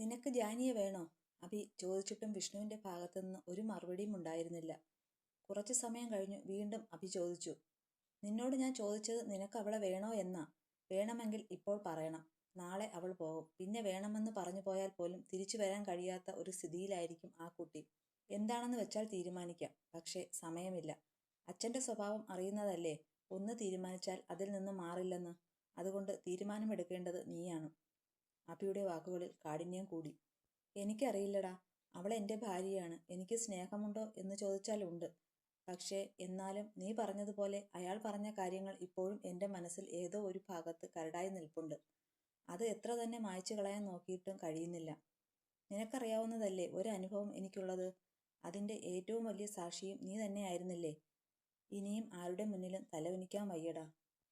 നിനക്ക് ജാനിയെ വേണോ? അഭി ചോദിച്ചിട്ടും വിഷ്ണുവിന്റെ ഭാഗത്തുനിന്ന് ഒരു മറുപടിയും ഉണ്ടായിരുന്നില്ല. കുറച്ചു സമയം കഴിഞ്ഞു. വീണ്ടും അഭി ചോദിച്ചു നിന്നോട് ഞാൻ ചോദിച്ചത് നിനക്ക് അവളെ വേണോ എന്നാ? വേണമെങ്കിൽ ഇപ്പോൾ പറയണം. നാളെ അവൾ പോകും. പിന്നെ വേണമെന്ന് പറഞ്ഞു പോയാൽ പോലും തിരിച്ചു വരാൻ കഴിയാത്ത ഒരു സ്ഥിതിയിലായിരിക്കും ആ കുട്ടി. എന്താണെന്ന് വെച്ചാൽ തീരുമാനിക്കാം. പക്ഷേ സമയമില്ല. അച്ഛന്റെ സ്വഭാവം അറിയുന്നതല്ലേ? ഒന്ന് തീരുമാനിച്ചാൽ അതിൽ നിന്ന് മാറില്ലെന്ന്. അതുകൊണ്ട് തീരുമാനമെടുക്കേണ്ടത് നീയാണ്. അഭിയുടെ വാക്കുകളിൽ കാഠിന്യം കൂടി. എനിക്കറിയില്ലടാ അവൾ എന്റെ ഭാര്യയാണ്. എനിക്ക് സ്നേഹമുണ്ടോ എന്ന് ചോദിച്ചാൽ ഉണ്ട്. പക്ഷേ എന്നാലും നീ പറഞ്ഞതുപോലെ അയാൾ പറഞ്ഞ കാര്യങ്ങൾ ഇപ്പോഴും എന്റെ മനസ്സിൽ ഏതോ ഒരു ഭാഗത്ത് കരടായി നിൽപ്പുണ്ട്. അത് എത്ര തന്നെ മായ്ച്ചു കളയാൻ നോക്കിയിട്ടും കഴിയുന്നില്ല. നിനക്കറിയാവുന്നതല്ലേ ഒരു അനുഭവം എനിക്കുള്ളത്? അതിന്റെ ഏറ്റവും വലിയ സാക്ഷിയും നീ തന്നെയായിരുന്നില്ലേ? ഇനിയും ആരുടെ മുന്നിലും തലവനിക്കാൻ വയ്യടാ.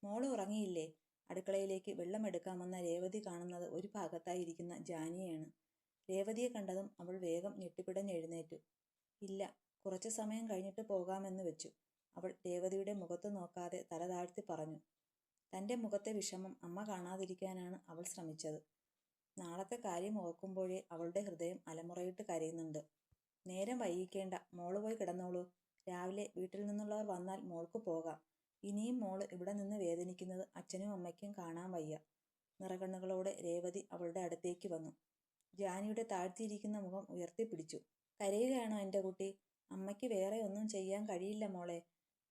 മോൾ ഉറങ്ങിയില്ലേ? അടുക്കളയിലേക്ക് വെള്ളമെടുക്കാമെന്ന രേവതി കാണുന്നത് ഒരു ഭാഗത്തായിരിക്കുന്ന ജാനിയെയാണ്. രേവതിയെ കണ്ടതും അവൾ വേഗം ഞെട്ടിപ്പിടഞ്ഞെഴുന്നേറ്റു ഇല്ല കുറച്ചു സമയം കഴിഞ്ഞിട്ട് പോകാമെന്ന് വെച്ചു. അവൾ രേവതിയുടെ മുഖത്ത് നോക്കാതെ തല താഴ്ത്തി പറഞ്ഞു തന്റെ മുഖത്തെ വിഷമം അമ്മ കാണാതിരിക്കാനാണ് അവൾ ശ്രമിച്ചത്. നാളത്തെ കാര്യം ഓർക്കുമ്പോഴേ അവളുടെ ഹൃദയം അലമുറയിട്ട് കരയുന്നുണ്ട്. നേരം വൈകിക്കേണ്ട. മോൾ പോയി കിടന്നോളൂ. രാവിലെ വീട്ടിൽ നിന്നുള്ളവർ വന്നാൽ മോൾക്ക് പോകാം. ഇനിയും മോൾ ഇവിടെ നിന്ന് വേദനിക്കുന്നത് അച്ഛനും അമ്മയ്ക്കും കാണാൻ വയ്യ. നിറകണ്ണുകളോടെ രേവതി അവളുടെ അടുത്തേക്ക് വന്നു. ജാനിയുടെ താഴ്ത്തിയിരിക്കുന്ന മുഖം ഉയർത്തിപ്പിടിച്ചു. കരയുകയാണോ എന്റെ കുട്ടി? അമ്മയ്ക്ക് വേറെ ഒന്നും ചെയ്യാൻ കഴിയില്ല മോളെ.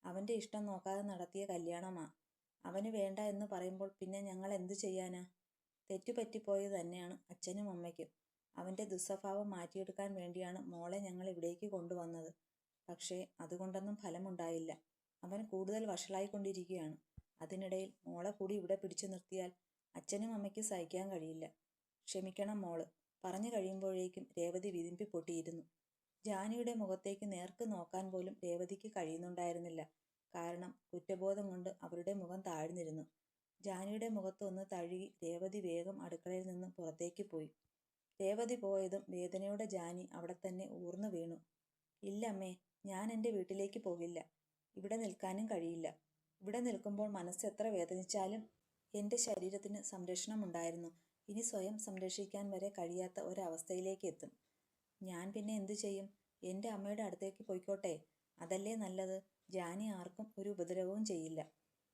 അവന്റെ ഇഷ്ടം നോക്കാതെ നടത്തിയ കല്യാണമാ. അവന് വേണ്ട എന്ന് പറയുമ്പോൾ പിന്നെ ഞങ്ങൾ എന്തു ചെയ്യാനാ? തെറ്റുപറ്റിപ്പോയത് തന്നെയാണ് അച്ഛനും അമ്മയ്ക്കും. അവന്റെ ദുസ്വഭാവം മാറ്റിയെടുക്കാൻ വേണ്ടിയാണ് മോളെ ഞങ്ങൾ ഇവിടേക്ക് കൊണ്ടുവന്നത്. പക്ഷേ അതുകൊണ്ടൊന്നും ഫലമുണ്ടായില്ല. അവൻ കൂടുതൽ വഷളായിക്കൊണ്ടിരിക്കുകയാണ്. അതിനിടയിൽ മോളെ കൂടി ഇവിടെ പിടിച്ചു നിർത്തിയാൽ അച്ഛനും അമ്മയ്ക്ക് സഹിക്കാൻ കഴിയില്ല. ക്ഷമിക്കണം മോൾ പറഞ്ഞു കഴിയുമ്പോഴേക്കും രേവതി വിതിമ്പി പൊട്ടിയിരുന്നു. ജാനിയുടെ മുഖത്തേക്ക് നേർക്ക് നോക്കാൻ പോലും രേവതിക്ക് കഴിയുന്നുണ്ടായിരുന്നില്ല. കാരണം കുറ്റബോധം കൊണ്ട് അവരുടെ മുഖം താഴ്ന്നിരുന്നു. ജാനിയുടെ മുഖത്തൊന്ന് തഴുകി രേവതി വേഗം അടുക്കളയിൽ നിന്നും പുറത്തേക്ക് പോയി. രേവതി പോയതും വേദനയുടെ ജാനി അവിടെ തന്നെ ഊർന്നു വീണു. ഇല്ലമ്മേ ഞാൻ എന്റെ വീട്ടിലേക്ക് പോകില്ല. ഇവിടെ നിൽക്കാനും കഴിയില്ല. ഇവിടെ നിൽക്കുമ്പോൾ മനസ്സ് എത്ര വേദനിച്ചാലും എന്റെ ശരീരത്തിന് സംരക്ഷണമുണ്ടായിരുന്നു. ഇനി സ്വയം സംരക്ഷിക്കാൻ വരെ കഴിയാത്ത ഒരവസ്ഥയിലേക്ക് എത്തും. ഞാൻ പിന്നെ എന്തു ചെയ്യും? എന്റെ അമ്മയുടെ അടുത്തേക്ക് പോയിക്കോട്ടെ. അതല്ലേ നല്ലത്? ജാനി ആർക്കും ഒരു ഉപദ്രവവും ചെയ്യില്ല.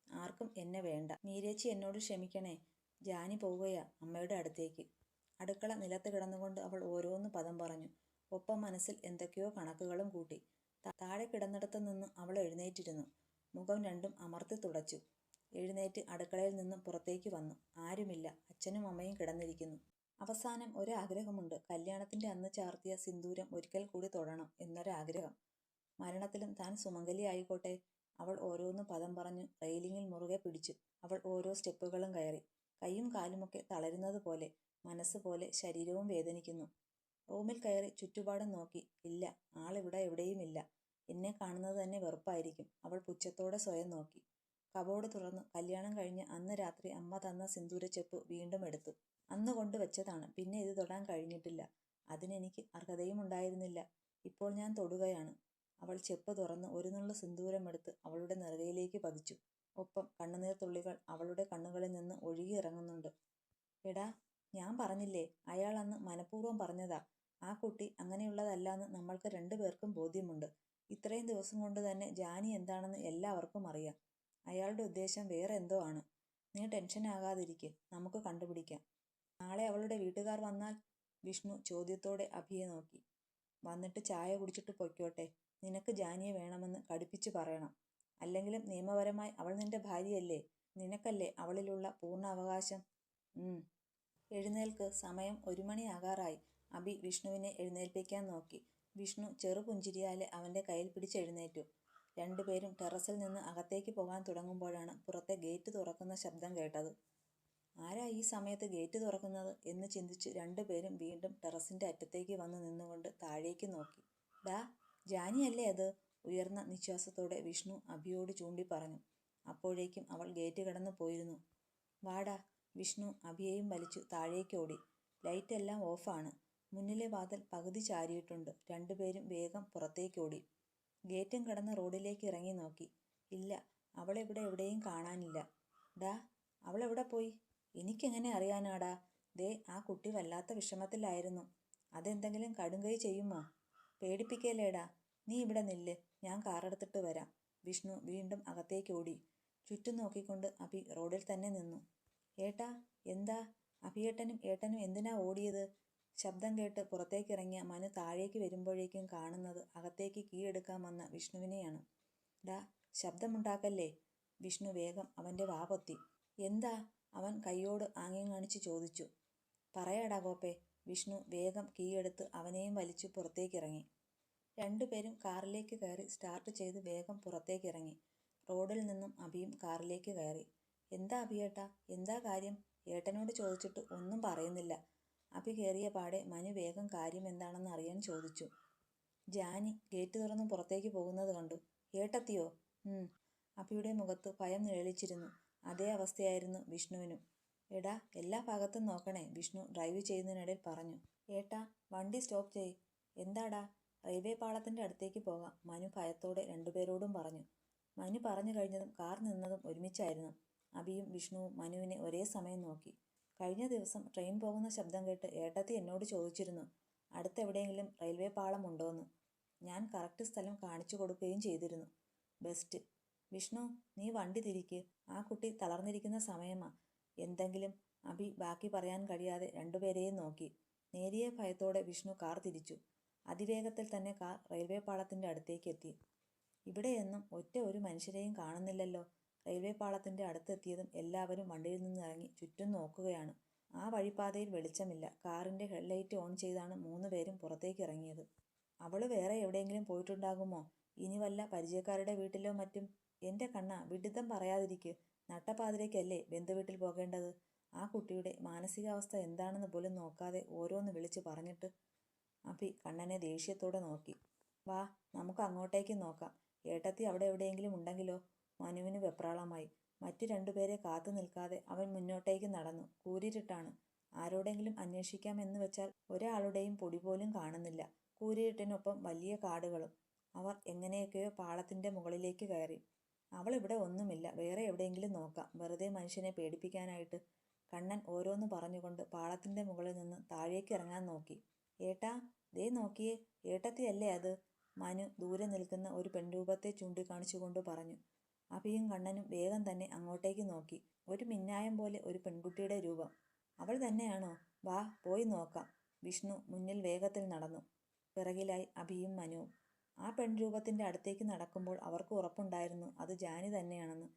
ആർക്കും എന്നെ വേണ്ട. നീരേച്ചി എന്നോട് ക്ഷമിക്കണേ. ജാനി പോവുകയാ അമ്മയുടെ അടുത്തേക്ക്. അടുക്കള നിലത്ത് കിടന്നുകൊണ്ട് അവൾ ഓരോന്ന് പദം പറഞ്ഞു. ഒപ്പം മനസ്സിൽ എന്തൊക്കെയോ കണക്കുകളും കൂട്ടി. താഴെ കിടന്നിടത്തു നിന്ന് അവൾ എഴുന്നേറ്റിരുന്നു. മുഖം രണ്ടും അമർത്തി തുടച്ചു. എഴുന്നേറ്റ് അടുക്കളയിൽ നിന്നും പുറത്തേക്ക് വന്നു. ആരുമില്ല. അച്ഛനും അമ്മയും കിടന്നിരിക്കുന്നു. അവസാനം ഒരാഗ്രഹമുണ്ട്. കല്യാണത്തിന്റെ അന്ന് ചാർത്തിയ സിന്ദൂരം ഒരിക്കൽ കൂടി തൊടണം എന്നൊരാഗ്രഹം. മരണത്തിലും താൻ സുമംഗലി ആയിക്കോട്ടെ. അവൾ ഓരോന്ന് പദം പറഞ്ഞു റെയിലിങ്ങിൽ മുറുകെ പിടിച്ചു. അവൾ ഓരോ സ്റ്റെപ്പുകളും കയറി. കൈയും കാലുമൊക്കെ തളരുന്നത് പോലെ മനസ്സ് പോലെ ശരീരവും വേദനിക്കുന്നു. റൂമിൽ കയറി ചുറ്റുപാടും നോക്കി. ഇല്ല ആളിവിടെ എവിടെയുമില്ല എന്നെ കാണുന്നത് തന്നെ വെറുപ്പായിരിക്കും. അവൾ പുച്ഛത്തോടെ സ്വയം നോക്കി. കബോർഡ് തുറന്നു. കല്യാണം കഴിഞ്ഞ് അന്ന് രാത്രി അമ്മ തന്ന സിന്ദൂരച്ചെപ്പ് വീണ്ടും എടുത്തു. അന്ന് കൊണ്ടുവച്ചതാണ് പിന്നെ ഇത് തൊടാൻ കഴിഞ്ഞിട്ടില്ല. അതിനെനിക്ക് അർഹതയും ഉണ്ടായിരുന്നില്ല. ഇപ്പോൾ ഞാൻ തൊടുകയാണ്. അവൾ ചെപ്പ് തുറന്ന് ഒരു നുള്ളു സിന്ദൂരമെടുത്ത് അവളുടെ നിറകയിലേക്ക് പതിച്ചു. ഒപ്പം കണ്ണുനീർ തുള്ളികൾ അവളുടെ കണ്ണുകളിൽ നിന്ന് ഒഴുകിയിറങ്ങുന്നുണ്ട്. എടാ ഞാൻ പറഞ്ഞില്ലേ അയാൾ അന്ന് മനഃപൂർവം പറഞ്ഞതാ. ആ കുട്ടി അങ്ങനെയുള്ളതല്ലാന്ന് നമ്മൾക്ക് രണ്ടുപേർക്കും ബോധ്യമുണ്ട്. ഇത്രയും ദിവസം കൊണ്ട് തന്നെ ജാനി എന്താണെന്ന് എല്ലാവർക്കും അറിയാം. അയാളുടെ ഉദ്ദേശം വേറെ എന്തോ ആണ്. നീ ടെൻഷൻ ആകാതിരിക്കെ നമുക്ക് കണ്ടുപിടിക്കാം. നാളെ അവളുടെ വീട്ടുകാർ വന്നാൽ വിഷ്ണു ചോദ്യത്തോടെ അഭിയെ നോക്കി. വന്നിട്ട് ചായ കുടിച്ചിട്ട് പൊയ്ക്കോട്ടെ. നിനക്ക് ജാനിയെ വേണമെന്ന് കടുപ്പിച്ചു പറയണം. അല്ലെങ്കിലും നിയമപരമായി അവൾ നിന്റെ ഭാര്യയല്ലേ? നിനക്കല്ലേ അവളിലുള്ള പൂർണ അവകാശം? എഴുന്നേൽക്ക്. സമയം ഒരു മണിയാകാറായി അഭി വിഷ്ണുവിനെ എഴുന്നേൽപ്പിക്കാൻ നോക്കി. വിഷ്ണു ചെറുപുഞ്ചിരിയാലെ അവന്റെ കയ്യിൽ പിടിച്ചെഴുന്നേറ്റു. രണ്ടുപേരും ടെറസിൽ നിന്ന് അകത്തേക്ക് പോകാൻ തുടങ്ങുമ്പോഴാണ് പുറത്തെ ഗേറ്റ് തുറക്കുന്ന ശബ്ദം കേട്ടത്. ആരാ ഈ സമയത്ത് ഗേറ്റ് തുറക്കുന്നത്? എന്ന് ചിന്തിച്ച് രണ്ടുപേരും വീണ്ടും ടെറസിന്റെ അറ്റത്തേക്ക് വന്ന് നിന്നുകൊണ്ട് താഴേക്ക് നോക്കി. ഡാ ജാനിയല്ലേ അത്? ഉയർന്ന നിശ്വാസത്തോടെ വിഷ്ണു അഭിയോട് ചൂണ്ടി പറഞ്ഞു. അപ്പോഴേക്കും അവൾ ഗേറ്റ് കടന്നു പോയിരുന്നു. വാടാ വിഷ്ണു അഭിയെയും വലിച്ചു താഴേക്ക് ഓടി. ലൈറ്റ് എല്ലാം ഓഫാണ്. മുന്നിലെ വാതിൽ പകുതി ചാരിയിട്ടുണ്ട്. രണ്ടുപേരും വേഗം പുറത്തേക്കോടി. ഗേറ്റും കടന്ന് റോഡിലേക്ക് ഇറങ്ങി നോക്കി. ഇല്ല അവളെവിടെ എവിടെയും കാണാനില്ല. ഡാ അവളെവിടെ പോയി? എനിക്കെങ്ങനെ അറിയാനാടാ? ദേ ആ കുട്ടി വല്ലാത്ത വിഷമത്തിലായിരുന്നു. അതെന്തെങ്കിലും കടുങ്കൈ ചെയ്യുമോ? പേടിപ്പിക്കലേടാ. നീ ഇവിടെ നില്ല്. ഞാൻ കാറെടുത്തിട്ട് വരാം. വിഷ്ണു വീണ്ടും അകത്തേക്ക് ഓടി ചുറ്റും നോക്കിക്കൊണ്ട് അഭി റോഡിൽ തന്നെ നിന്നു. ഏട്ടാ എന്താ? അഭിയേട്ടനും ഏട്ടനും എന്തിനാ ഓടിയത്? ശബ്ദം കേട്ട് പുറത്തേക്കിറങ്ങിയ മനു താഴേക്ക് വരുമ്പോഴേക്കും കാണുന്നത് അകത്തേക്ക് കീയെടുക്കാൻ വന്ന വിഷ്ണുവിനെയാണ്. ഡാ ശബ്ദമുണ്ടാക്കല്ലേ? വിഷ്ണു വേഗം അവന്റെ വാപൊത്തി എന്താ? അവൻ കൈയോട് ആംഗ്യം കാണിച്ച് ചോദിച്ചു. പറയാടാ ഗോപ്പേ വിഷ്ണു വേഗം കീയെടുത്ത് അവനെയും വലിച്ചു പുറത്തേക്കിറങ്ങി. രണ്ടുപേരും കാറിലേക്ക് കയറി സ്റ്റാർട്ട് ചെയ്ത് വേഗം പുറത്തേക്കിറങ്ങി. റോഡിൽ നിന്നും അഭിയും കാറിലേക്ക് കയറി. എന്താ അഭിയേട്ടാ? എന്താ കാര്യം? ഏട്ടനോട് ചോദിച്ചിട്ട് ഒന്നും പറയുന്നില്ല. അഭി കയറിയ പാടെ മനു വേഗം കാര്യമെന്താണെന്ന് അറിയാൻ ചോദിച്ചു. ജാനി ഗേറ്റ് തുറന്ന് പുറത്തേക്ക് പോകുന്നത് കണ്ടു. ഏട്ടത്തിയോ? അഭിയുടെ മുഖത്ത് ഭയം നിഴലിച്ചിരുന്നു. അതേ അവസ്ഥയായിരുന്നു വിഷ്ണുവിനും. എടാ എല്ലാ ഭാഗത്തും നോക്കണേ വിഷ്ണു ഡ്രൈവ് ചെയ്യുന്നതിനിടയിൽ പറഞ്ഞു. ഏട്ടാ വണ്ടി സ്റ്റോപ്പ് ചെയ്. എന്താടാ? റെയിൽവേ പാളത്തിന്റെ അടുത്തേക്ക് പോകാം മനു ഭയത്തോടെ രണ്ടുപേരോടും പറഞ്ഞു. മനു പറഞ്ഞു കഴിഞ്ഞതും കാർ നിന്നതും ഒരുമിച്ചായിരുന്നു. അബിയും വിഷ്ണുവും മനുവിനെ ഒരേ സമയം നോക്കി. കഴിഞ്ഞ ദിവസം ട്രെയിൻ പോകുന്ന ശബ്ദം കേട്ട് ഏട്ടത്തി എന്നോട് ചോദിച്ചിരുന്നു അടുത്തെവിടെയെങ്കിലും റെയിൽവേ പാളം ഉണ്ടോയെന്ന് ഞാൻ കറക്റ്റ് സ്ഥലം കാണിച്ചു കൊടുക്കുകയും ചെയ്തിരുന്നു. ബെസ്റ്റ്. വിഷ്ണു നീ വണ്ടി തിരിക്ക്. ആ കുട്ടി തളർന്നിരിക്കുന്ന സമയമാ. എന്തെങ്കിലും അഭി ബാക്കി പറയാൻ കഴിയാതെ രണ്ടുപേരെയും നോക്കി. നേരിയ ഭയത്തോടെ വിഷ്ണു കാർ തിരിച്ചു. അതിവേഗത്തിൽ തന്നെ കാർ റെയിൽവേ പാളത്തിന്റെ അടുത്തേക്ക് എത്തി. ഇവിടെയൊന്നും ഒറ്റ ഒരു മനുഷ്യരെയും കാണുന്നില്ലല്ലോ. റെയിൽവേ പാളത്തിന്റെ അടുത്തെത്തിയതും എല്ലാവരും വണ്ടിയിൽ നിന്ന് ഇറങ്ങി ചുറ്റും നോക്കുകയാണ്. ആ വഴിപ്പാതയിൽ വെളിച്ചമില്ല. കാറിന്റെ ഹെഡ്ലൈറ്റ് ഓൺ ചെയ്താണ് മൂന്ന് പേരും പുറത്തേക്ക് ഇറങ്ങിയത്. അവൾ വേറെ എവിടെയെങ്കിലും പോയിട്ടുണ്ടാകുമോ? ഇനി വല്ല പരിചയക്കാരുടെ വീട്ടിലോ മറ്റും? എന്റെ കണ്ണ വിഡിത്തം പറയാതിരിക്ക്. നട്ടപ്പാതിലേക്കല്ലേ ബന്ധുവീട്ടിൽ പോകേണ്ടത്? ആ കുട്ടിയുടെ മാനസികാവസ്ഥ എന്താണെന്ന് പോലും നോക്കാതെ ഓരോന്ന് വിളിച്ച് പറഞ്ഞിട്ട് അഭി കണ്ണനെ ദേഷ്യത്തോടെ നോക്കി. വാ നമുക്ക് അങ്ങോട്ടേക്ക് നോക്കാം. ഏട്ടത്തി അവിടെ എവിടെയെങ്കിലും ഉണ്ടെങ്കിലോ? മനുവിന് വെപ്രാളമായി. മറ്റു രണ്ടുപേരെ കാത്തു നിൽക്കാതെ അവൻ മുന്നോട്ടേക്ക് നടന്നു. കൂരിരുട്ടാണ്. ആരോടെങ്കിലും അന്വേഷിക്കാമെന്ന് വെച്ചാൽ ഒരാളുടെയും പൊടി പോലും കാണുന്നില്ല. കൂരിരുട്ടിനൊപ്പം വലിയ കാടുകളും. അവർ എങ്ങനെയൊക്കെയോ പാളത്തിന്റെ മുകളിലേക്ക് കയറി. അവൾ ഇവിടെ ഒന്നുമില്ല. വേറെ എവിടെയെങ്കിലും നോക്കാം. വെറുതെ മനുഷ്യനെ പേടിപ്പിക്കാനായിട്ട് കണ്ണൻ ഓരോന്ന് പറഞ്ഞുകൊണ്ട് പാളത്തിന്റെ മുകളിൽ നിന്ന് താഴേക്ക് ഇറങ്ങാൻ നോക്കി. ഏട്ടാ ദേ നോക്കിയേ. ഏട്ടത്തിയല്ലേ അത്? മനു ദൂരെ നിൽക്കുന്ന ഒരു പെൺരൂപത്തെ ചൂണ്ടിക്കാണിച്ചുകൊണ്ട് പറഞ്ഞു. അഭിയും കണ്ണനും വേഗം തന്നെ അങ്ങോട്ടേക്ക് നോക്കി. ഒരു മിന്നായം പോലെ ഒരു പെൺകുട്ടിയുടെ രൂപം. അവൾ തന്നെയാണോ? വാ പോയി നോക്കാം. വിഷ്ണു മുന്നിൽ വേഗത്തിൽ നടന്നു. പിറകിലായി അഭിയും മനുവും. ആ പെൺരൂപത്തിന്റെ അടുത്തേക്ക് നടക്കുമ്പോൾ അവർക്ക് ഉറപ്പുണ്ടായിരുന്നു അത് ജാനി തന്നെയാണെന്ന്.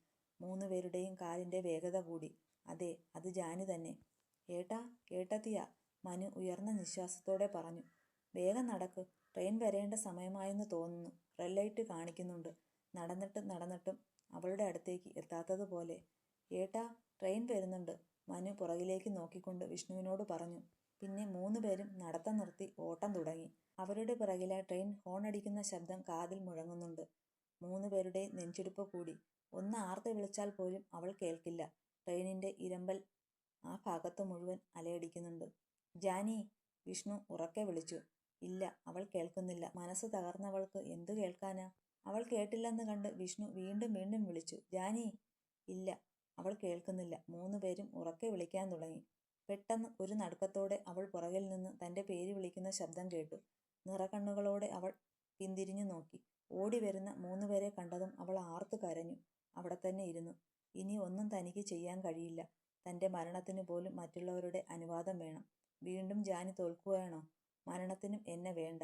മൂന്ന് പേരുടെയും കാലിന്റെ വേഗത കൂടി. അതെ അത് ജാനി തന്നെ. ഏട്ടാ ഏട്ടത്തിയ മനു ഉയർന്ന നിശ്വാസത്തോടെ പറഞ്ഞു. വേഗം നടക്ക് ട്രെയിൻ വരേണ്ട സമയമായെന്ന് തോന്നുന്നു. റെഡ് ലൈറ്റ് കാണിക്കുന്നുണ്ട്. നടന്നിട്ടും നടന്നിട്ടും അവളുടെ അടുത്തേക്ക് എത്താത്തതുപോലെ ഏട്ടാ ട്രെയിൻ വരുന്നുണ്ട്. മനു പുറകിലേക്ക് നോക്കിക്കൊണ്ട് വിഷ്ണുവിനോട് പറഞ്ഞു. പിന്നെ മൂന്ന് പേരും നടത്തം നിർത്തി ഓട്ടം തുടങ്ങി. അവരുടെ പിറകിലെ ട്രെയിൻ ഹോൺ അടിക്കുന്ന ശബ്ദം കാതിൽ മുഴങ്ങുന്നുണ്ട്. മൂന്ന് പേരുടെ നെഞ്ചിടിപ്പ് കൂടി. ഒന്ന് ആർത്ത് വിളിച്ചാൽ പോലും അവൾ കേൾക്കില്ല. ട്രെയിനിന്റെ ഇരമ്പൽ ആ ഭാഗത്ത് മുഴുവൻ അലയടിക്കുന്നുണ്ട്. ജാനി വിഷ്ണു ഉറക്കെ വിളിച്ചു. ഇല്ല അവൾ കേൾക്കുന്നില്ല. മനസ്സ് തകർന്നവൾക്ക് എന്തു കേൾക്കാനാ? അവൾ കേട്ടില്ലെന്ന് കണ്ട് വിഷ്ണു വീണ്ടും വീണ്ടും വിളിച്ചു ജാനി. ഇല്ല അവൾ കേൾക്കുന്നില്ല. മൂന്നുപേരും ഉറക്കെ വിളിക്കാൻ തുടങ്ങി. പെട്ടെന്ന് ഒരു നടുക്കത്തോടെ അവൾ പുറകിൽ നിന്ന് തന്റെ പേര് വിളിക്കുന്ന ശബ്ദം കേട്ടു. നിറകണ്ണുകളോടെ അവൾ പിന്തിരിഞ്ഞു നോക്കി. ഓടി വരുന്ന മൂന്നുപേരെ കണ്ടതും അവൾ ആർത്തു കരഞ്ഞു. അവിടെ തന്നെ ഇരുന്നു. ഇനി ഒന്നും തനിക്ക് ചെയ്യാൻ കഴിയില്ല. തന്റെ മരണത്തിന് പോലും മറ്റുള്ളവരുടെ അനുവാദം വേണം. വീണ്ടും ജാനി തോൽക്കുകയാണോ? മരണത്തിനും എന്നെ വേണ്ട.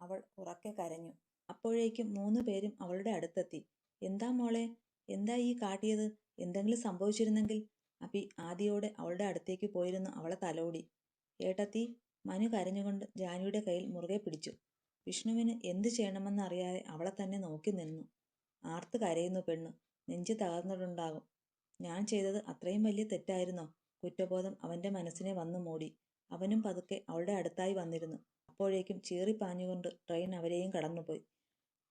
അവൾ ഉറക്കെ കരഞ്ഞു. അപ്പോഴേക്കും മൂന്ന് പേരും അവളുടെ അടുത്തെത്തി. എന്താ മോളെ? എന്താ ഈ കാട്ടിയത്? എന്തെങ്കിലും സംഭവിച്ചിരുന്നെങ്കിൽ? അപ്പി ആദിയോടെ അവളുടെ അടുത്തേക്ക് പോയിരുന്നു അവളെ തലോടി. ഏട്ടത്തി മനു കരഞ്ഞുകൊണ്ട് ജാനിയുടെ കയ്യിൽ മുറുകെ പിടിച്ചു. വിഷ്ണുവിന് എന്തു ചെയ്യണമെന്നറിയാതെ അവളെ തന്നെ നോക്കി നിന്നു. ആർത്ത് കരയുന്നു പെണ്ണ്. നെഞ്ച് തകർന്നിട്ടുണ്ടാകും. ഞാൻ ചെയ്തത് അത്രയും വലിയ തെറ്റായിരുന്നോ? കുറ്റബോധം അവന്റെ മനസ്സിനെ വന്നു മൂടി. അവനും പതുക്കെ അവളുടെ അടുത്തായി വന്നിരുന്നു. അപ്പോഴേക്കും ചീറിപ്പാഞ്ഞുകൊണ്ട് ട്രെയിൻ അവരെയും കടന്നുപോയി.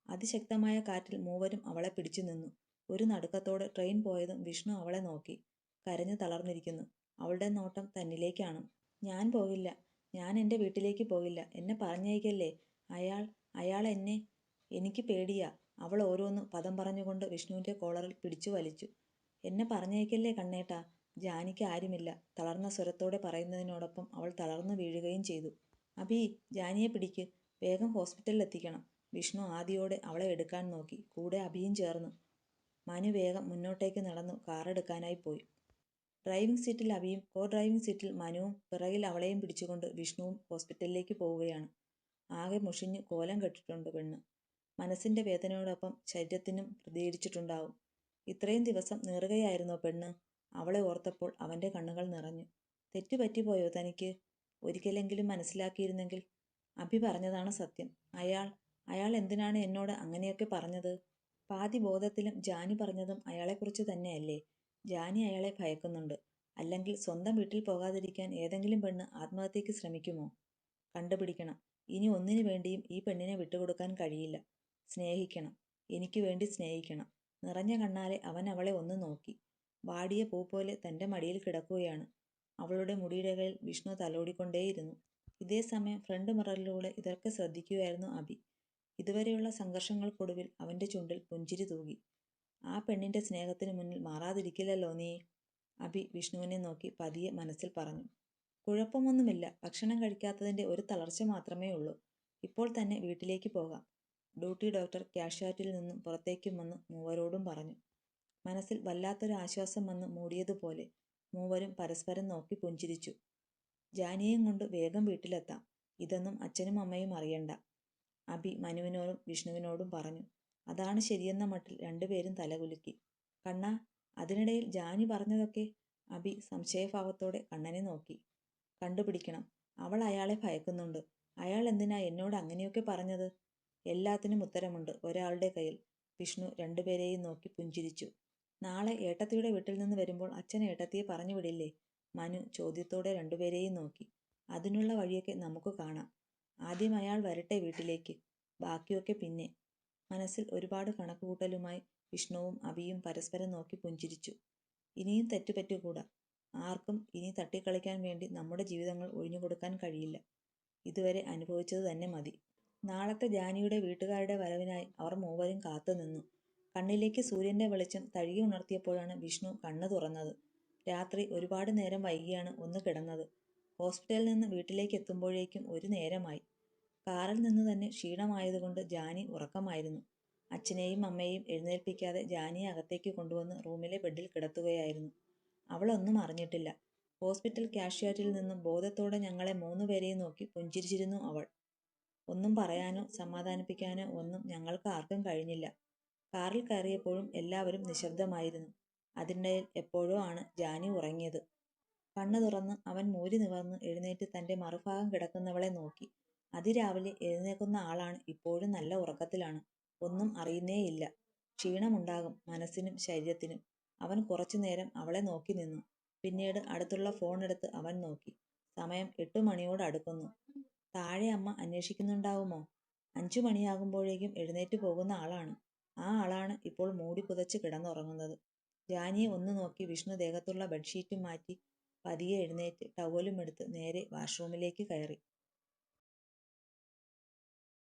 അതിശക്തമായ കാറ്റിൽ മൂവരും അവളെ പിടിച്ചു നിന്നു. ഒരു നടുക്കത്തോടെ ട്രെയിൻ പോയതും വിഷ്ണു അവളെ നോക്കി. കരഞ്ഞു തളർന്നിരിക്കുന്നു. അവളുടെ നോട്ടം തന്നിലേക്കാണ്. ഞാൻ പോകില്ല ഞാൻ എന്റെ വീട്ടിലേക്ക് പോകില്ല എന്നെ പറഞ്ഞയക്കല്ലേ? അയാൾ അയാൾ എന്നെ എനിക്ക് പേടിയാ. അവൾ ഓരോന്ന് പദം പറഞ്ഞുകൊണ്ട് വിഷ്ണുവിന്റെ കോളറിൽ പിടിച്ചു വലിച്ചു. എന്നെ പറഞ്ഞയക്കല്ലേ കണ്ണേട്ടാ? ജാനിക്ക് ആരുമില്ല. തളർന്ന സ്വരത്തോടെ പറയുന്നതിനോടൊപ്പം അവൾ തളർന്നു വീഴുകയും ചെയ്തു. അബി ജാനിയെ പിടിക്ക്. വേഗം ഹോസ്പിറ്റലിൽ എത്തിക്കണം വിഷ്ണു ആദിയോടെ അവളെ എടുക്കാൻ നോക്കി. കൂടെ അഭിയും ചേർന്നു. മനു വേഗം മുന്നോട്ടേക്ക് നടന്നു കാറെടുക്കാനായി പോയി. ഡ്രൈവിംഗ് സീറ്റിൽ അഭിയും കോ ഡ്രൈവിംഗ് സീറ്റിൽ മനുവും പിറകിൽ അവളെയും പിടിച്ചുകൊണ്ട് വിഷ്ണുവും ഹോസ്പിറ്റലിലേക്ക് പോവുകയാണ്. ആകെ മുഷിഞ്ഞ് കോലം കെട്ടിട്ടുണ്ട് പെണ്ണ്. മനസ്സിന്റെ വേദനയോടൊപ്പം ശരീരത്തിനും പ്രതികരിച്ചിട്ടുണ്ടാവും ഇത്രയും ദിവസം നീറുകയായിരുന്നോ പെണ്ണ്? അവളെ ഓർത്തപ്പോൾ അവന്റെ കണ്ണുകൾ നിറഞ്ഞു. തെറ്റുപറ്റിപ്പോയോ തനിക്ക്? ഒരിക്കലെങ്കിലും മനസ്സിലാക്കിയിരുന്നെങ്കിൽ? അഭി പറഞ്ഞതാണ് സത്യം. അയാൾ അയാൾ എന്തിനാണ് എന്നോട് അങ്ങനെയൊക്കെ പറഞ്ഞത്? പാതി ബോധത്തിലും ജാനി പറഞ്ഞതും അയാളെക്കുറിച്ച് തന്നെയല്ലേ? ജാനി അയാളെ ഭയക്കുന്നുണ്ട്. അല്ലെങ്കിൽ സ്വന്തം വീട്ടിൽ പോകാതിരിക്കാൻ ഏതെങ്കിലും പെണ്ണ് ആത്മഹത്യക്ക് ശ്രമിക്കുമോ? കണ്ടുപിടിക്കണം. ഇനി ഒന്നിനു വേണ്ടിയും ഈ പെണ്ണിനെ വിട്ടുകൊടുക്കാൻ കഴിയില്ല. സ്നേഹിക്കണം. എനിക്ക് വേണ്ടി സ്നേഹിക്കണം. നിറഞ്ഞ കണ്ണാലെ അവൻ അവളെ ഒന്ന് നോക്കി. വാടിയ പൂ പോലെ തന്റെ മടിയിൽ കിടക്കുകയാണ്. അവളുടെ മുടിയിഴകളിൽ വിഷ്ണു തലോടിക്കൊണ്ടേയിരുന്നു. ഇതേ സമയം ഫ്രണ്ട് മിററിലൂടെ ഇതൊക്കെ ശ്രദ്ധിക്കുകയായിരുന്നു അഭി. ഇതുവരെയുള്ള സംഘർഷങ്ങൾക്കൊടുവിൽ അവന്റെ ചുണ്ടിൽ പുഞ്ചിരി തൂകി. ആ പെണ്ണിന്റെ സ്നേഹത്തിന് മുന്നിൽ മാറാതിരിക്കില്ലല്ലോ നീ? അഭി വിഷ്ണുവിനെ നോക്കി പതിയെ മനസ്സിൽ പറഞ്ഞു. കുഴപ്പമൊന്നുമില്ല. ഭക്ഷണം കഴിക്കാത്തതിന്റെ ഒരു തളർച്ച മാത്രമേ ഉള്ളൂ. ഇപ്പോൾ തന്നെ വീട്ടിലേക്ക് പോകാം. ഡ്യൂട്ടി ഡോക്ടർ ക്യാഷ്വാലിറ്റിയിൽ നിന്നും പുറത്തേക്കും വന്ന് മൂവരോടും പറഞ്ഞു. മനസ്സിൽ വല്ലാത്തൊരു ആശ്വാസം വന്ന് മൂടിയതുപോലെ മൂവരും പരസ്പരം നോക്കി പുഞ്ചിരിച്ചു. ജാനിയെയും കൊണ്ട് വേഗം വീട്ടിലെത്താം. ഇതൊന്നും അച്ഛനും അമ്മയും അറിയണ്ട. അഭി മനുവിനോടും വിഷ്ണുവിനോടും പറഞ്ഞു അതാണ് ശരിയെന്ന മട്ടിൽ രണ്ടുപേരും തലകുലുക്കി. കണ്ണ അതിനിടയിൽ ജാനി പറഞ്ഞതൊക്കെ? അഭി സംശയഭാവത്തോടെ കണ്ണനെ നോക്കി. കണ്ടുപിടിക്കണം. അവൾ അയാളെ ഭയക്കുന്നുണ്ട്. അയാൾ എന്തിനാ എന്നോട് അങ്ങനെയൊക്കെ പറഞ്ഞത്? എല്ലാത്തിനും ഉത്തരമുണ്ട് ഒരാളുടെ കയ്യിൽ. വിഷ്ണു രണ്ടുപേരെയും നോക്കി പുഞ്ചിരിച്ചു. നാളെ ഏട്ടത്തിയുടെ വീട്ടിൽ നിന്ന് വരുമ്പോൾ അച്ഛൻ ഏട്ടത്തിയെ പറഞ്ഞു വിടില്ലേ? മനു ചോദ്യത്തോടെ രണ്ടുപേരെയും നോക്കി. അതിനുള്ള വഴിയൊക്കെ നമുക്ക് കാണാം. ആദ്യം അയാൾ വരട്ടെ വീട്ടിലേക്ക്. ബാക്കിയൊക്കെ പിന്നെ. മനസ്സിൽ ഒരുപാട് കണക്കുകൂട്ടലുമായി വിഷ്ണുവും അവിയും പരസ്പരം നോക്കി പുഞ്ചിരിച്ചു. ഇനിയും തെറ്റുപറ്റുകൂടാ. ആർക്കും ഇനി തട്ടിക്കളിക്കാൻ വേണ്ടി നമ്മുടെ ജീവിതങ്ങൾ ഒഴിഞ്ഞുകൊടുക്കാൻ കഴിയില്ല. ഇതുവരെ അനുഭവിച്ചത് തന്നെ മതി. നാളത്തെ ജാനിയുടെ വീട്ടുകാരുടെ വരവിനായി അവർ മൂവരും കാത്തുനിന്നു കണ്ണിലേക്ക് സൂര്യന്റെ വെളിച്ചം തഴുകി ഉണർത്തിയപ്പോഴാണ് വിഷ്ണു കണ്ണു തുറന്നത്. രാത്രി ഒരുപാട് നേരം വൈകിയാണ് ഒന്ന് കിടന്നത്. ഹോസ്പിറ്റലിൽ നിന്ന് വീട്ടിലേക്ക് എത്തുമ്പോഴേക്കും ഒരു നേരമായി. കാറിൽ നിന്ന് തന്നെ ക്ഷീണമായതുകൊണ്ട് ജാനി ഉറക്കമായിരുന്നു. അച്ഛനെയും അമ്മയെയും എഴുന്നേൽപ്പിക്കാതെ ജാനിയെ അകത്തേക്ക് കൊണ്ടുവന്ന് റൂമിലെ ബെഡിൽ കിടത്തുകയായിരുന്നു. അവളൊന്നും അറിഞ്ഞിട്ടില്ല. ഹോസ്പിറ്റൽ ക്യാഷ്യാറ്റിൽ നിന്നും ബോധത്തോടെ ഞങ്ങളെ മൂന്നുപേരെയും നോക്കി പുഞ്ചിരിച്ചിരുന്നു അവൾ. ഒന്നും പറയാനോ സമാധാനിപ്പിക്കാനോ ഒന്നും ഞങ്ങൾക്ക് ആർക്കും കഴിഞ്ഞില്ല. കാറിൽ കയറിയപ്പോഴും എല്ലാവരും നിശബ്ദമായിരുന്നു. അതിനിടയിൽ എപ്പോഴോ ആണ് ജാനി ഉറങ്ങിയത്. കണ്ണു തുറന്ന് അവൻ മൂരി നിവർന്ന് എഴുന്നേറ്റ് തന്റെ മറുഭാഗം കിടക്കുന്നവളെ നോക്കി. അതിരാവിലെ എഴുന്നേൽക്കുന്ന ആളാണ് ഇപ്പോഴും നല്ല ഉറക്കത്തിലാണ്. ഒന്നും അറിയുന്നേയില്ല. ക്ഷീണമുണ്ടാകും മനസ്സിനും ശരീരത്തിനും. അവൻ കുറച്ചു നേരം അവളെ നോക്കി നിന്നു. പിന്നീട് അടുത്തുള്ള ഫോൺ എടുത്ത് അവൻ നോക്കി. സമയം എട്ടു മണിയോട് അടുക്കുന്നു. താഴെ അമ്മ അന്വേഷിക്കുന്നുണ്ടാവുമോ? അഞ്ചു മണിയാകുമ്പോഴേക്കും എഴുന്നേറ്റ് പോകുന്ന ആളാണ്. ആ ആളാണ് ഇപ്പോൾ മൂടി പുതച്ച് കിടന്നുറങ്ങുന്നത്. ജാനിയെ ഒന്ന് നോക്കി വിഷ്ണു ദേഹത്തുള്ള ബെഡ്ഷീറ്റും മാറ്റി പതിയെ എഴുന്നേറ്റ് ടവലും എടുത്ത് നേരെ വാഷ്റൂമിലേക്ക് കയറി.